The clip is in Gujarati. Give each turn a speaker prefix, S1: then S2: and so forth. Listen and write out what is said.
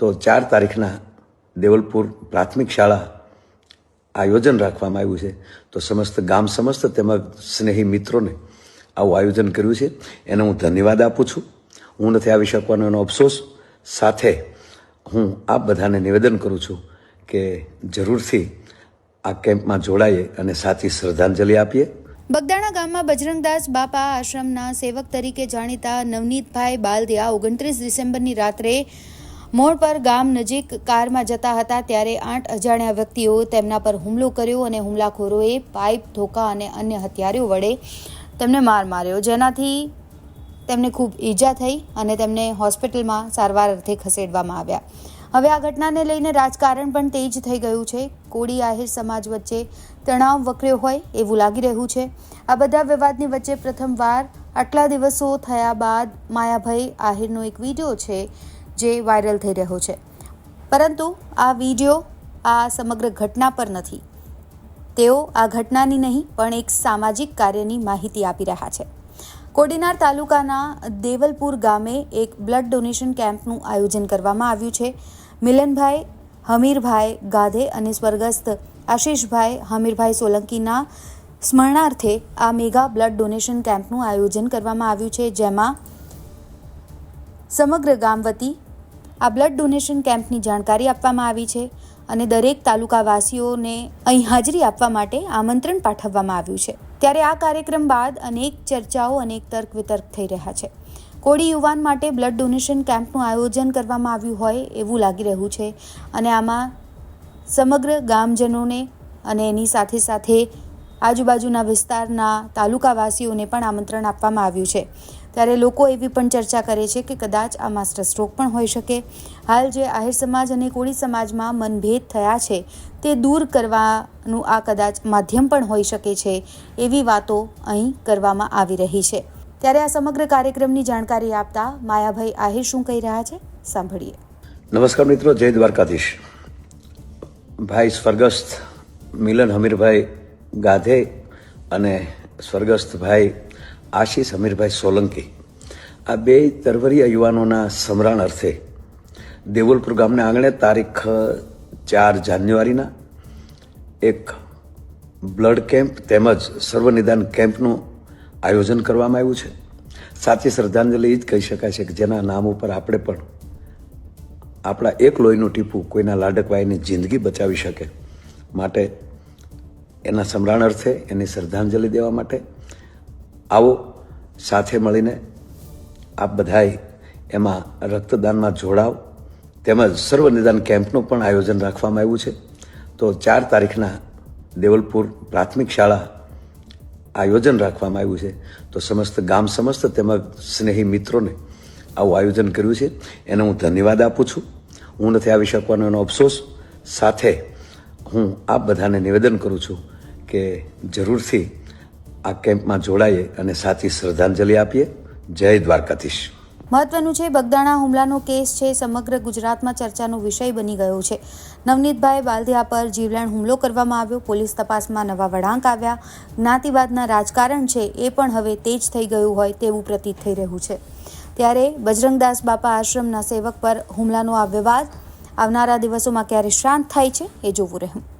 S1: તો ચાર તારીખના દેવલપુર પ્રાથમિક શાળા આયોજન રાખવામાં આવ્યું છે. તો સમસ્ત ગામ સમસ્ત તેમજ સ્નેહી મિત્રોને આવું આયોજન કર્યું છે. એને હું ધન્યવાદ આપું છું. હું નથી આવી શકવાનો એનો અફસોસ. સાથે હું આપ બધાને નિવેદન કરું છું કે જરૂરથી આ કેમ્પમાં જોડાઈએ અને સાચી શ્રદ્ધાંજલિ આપીએ.
S2: બગદાણા ગામમાં બજરંગદાસ બાપા આશ્રમના સેવક તરીકે જાણીતા નવનીતભાઈ બાલદિયા ઓગણત્રીસ ડિસેમ્બરની રાત્રે મોડ પર ગામ નજીક કારમાં જતા હતા ત્યારે આઠ અજાણ્યા વ્યક્તિઓ તેમના પર હુમલો કર્યો અને હુમલાખોરોએ પાઇપ ધોકા અને અન્ય હથિયારો વડે તેમને માર માર્યો. જેનાથી તેમને ખૂબ ઈજા થઈ અને તેમને હોસ્પિટલમાં સારવાર અર્થે ખસેડવામાં આવ્યા. હવે આ ઘટનાને લઈને રાજકારણ પણ તેજ થઈ ગયું છે. કોળી આહિર સમાજ વચ્ચે તણાવ વકર્યો હોય એવું લાગી રહ્યું છે. આ બધા વિવાદની વચ્ચે પ્રથમવાર આટલા દિવસો થયા બાદ માયાભાઈ આહિરનો એક વીડિયો છે જે વાયરલ થઈ રહ્યો છે. પરંતુ આ વીડિયો આ સમગ્ર ઘટના પર નથી. તેઓ આ ઘટનાની નહીં, પણ એક સામાજિક કાર્યની માહિતી આપી રહ્યા છે. કોડીનાર તાલુકાના દેવલપુર ગામે એક બ્લડ ડોનેશન કેમ્પનું આયોજન કરવામાં આવ્યું છે. મિલનભાઈ, હમીરભાઈ ગાધે અને સ્વર્ગસ્થ આશીષભાઈ, હમીરભાઈ સોલંકીના સ્મરણાર્થે આ મેગા બ્લડ ડોનેશન કેમ્પનું આયોજન કરવામાં આવ્યું છે, જેમાં સમગ્ર ગામ વતી આ બ્લડ ડોનેશન કેમ્પની જાણકારી આપવામાં આવી છે અને દરેક તાલુકાવાસીઓને અહીં હાજરી આપવા માટે આમંત્રણ પાઠવવામાં આવ્યું છે. ત્યારે આ કાર્યક્રમ બાદ અનેક ચર્ચાઓ, અનેક તર્ક વિતર્ક થઈ રહ્યા છે. કોળી યુવાન માટે બ્લડ ડોનેશન કેમ્પનું આયોજન કરવામાં આવ્યું હોય એવું લાગી રહ્યું છે અને આમાં સમગ્ર ગામજનોને અને એની સાથે સાથે આજુબાજુના વિસ્તારના તાલુકાવાસીઓને પણ આમંત્રણ આપવામાં આવ્યું છે. ત્યારે લોકો એવી પણ ચર્ચા કરે છે કે કદાચ આ માસ્ટર સ્ટ્રોક પણ હોઈ શકે. હાલ જે આહિર સમાજ અને કોળી સમાજમાં મનભેદ થયા છે, તે દૂર કરવાનું આ કદાચ માધ્યમ પણ હોઈ શકે છે, એવી વાતો અહીં કરવામાં આવી રહી છે. ત્યારે આ સમગ્ર કાર્યક્રમની જાણકારી આપતા માયાભાઈ આહિર શું કહી રહ્યા છે, સાંભળીએ.
S1: નમસ્કાર મિત્રો, જય દ્વારકાધીશ. ભાઈ સ્વર્ગસ્થ મિલન હમીરભાઈ ગાધે અને સ્વર્ગસ્થ ભાઈ આશીષ અમીરભાઈ સોલંકી. આ બે તરવરીયા યુવાનોના સમરણ અર્થે દેવલપુર ગામના આંગણે તારીખ ચાર જાન્યુઆરીના એક બ્લડ કેમ્પ તેમજ સર્વનિદાન કેમ્પનું આયોજન કરવામાં આવ્યું છે. સાચી શ્રદ્ધાંજલિ એ જ કહી શકાય છે કે જેના નામ ઉપર આપણે પણ આપણા એક લોહીનું ટીપું કોઈના લાડકવાઈની જિંદગી બચાવી શકે. માટે એના સમરાણ અર્થે એની શ્રદ્ધાંજલિ દેવા માટે આવો સાથે મળીને આપ બધાય એમાં રક્તદાનમાં જોડાવ. તેમજ સર્વ નિદાન કેમ્પનું પણ આયોજન રાખવામાં આવ્યું છે. તો ચાર તારીખના દેવલપુર પ્રાથમિક શાળા આયોજન રાખવામાં આવ્યું છે. તો સમસ્ત ગામ સમસ્ત તેમજ સ્નેહી મિત્રોને આવું આયોજન કર્યું છે. એને હું ધન્યવાદ આપું છું. હું નથી આવી શકવાનો એનો અફસોસ. સાથે હું આપ બધાને નિવેદન કરું છું કે જરૂરથી આ કેમ્પમાં જોડાઈએ અને સાચી શ્રદ્ધાંજલિ આપીએ. જય દ્વારકાધીશ.
S2: મહત્વનું છે, બગદાણા હુમલાનો કેસ છે, સમગ્ર ગુજરાતમાં ચર્ચાનો વિષય બની ગયો છે. નવનીતભાઈ વાલધિયા પર જીવલેણ હુમલો કરવામાં આવ્યો. પોલીસ તપાસમાં નવા વળાંક આવ્યા. જ્ઞાતિવાદના રાજકારણ છે, એ પણ હવે તેજ થઈ ગયું હોય તેવું પ્રતીત થઈ રહ્યું છે. ત્યારે બજરંગદાસ બાપા આશ્રમના સેવક પર હુમલાનો આ વિવાદ આવનારા દિવસોમાં ક્યારે શાંત થાય છે, એ જોવું રહ્યું.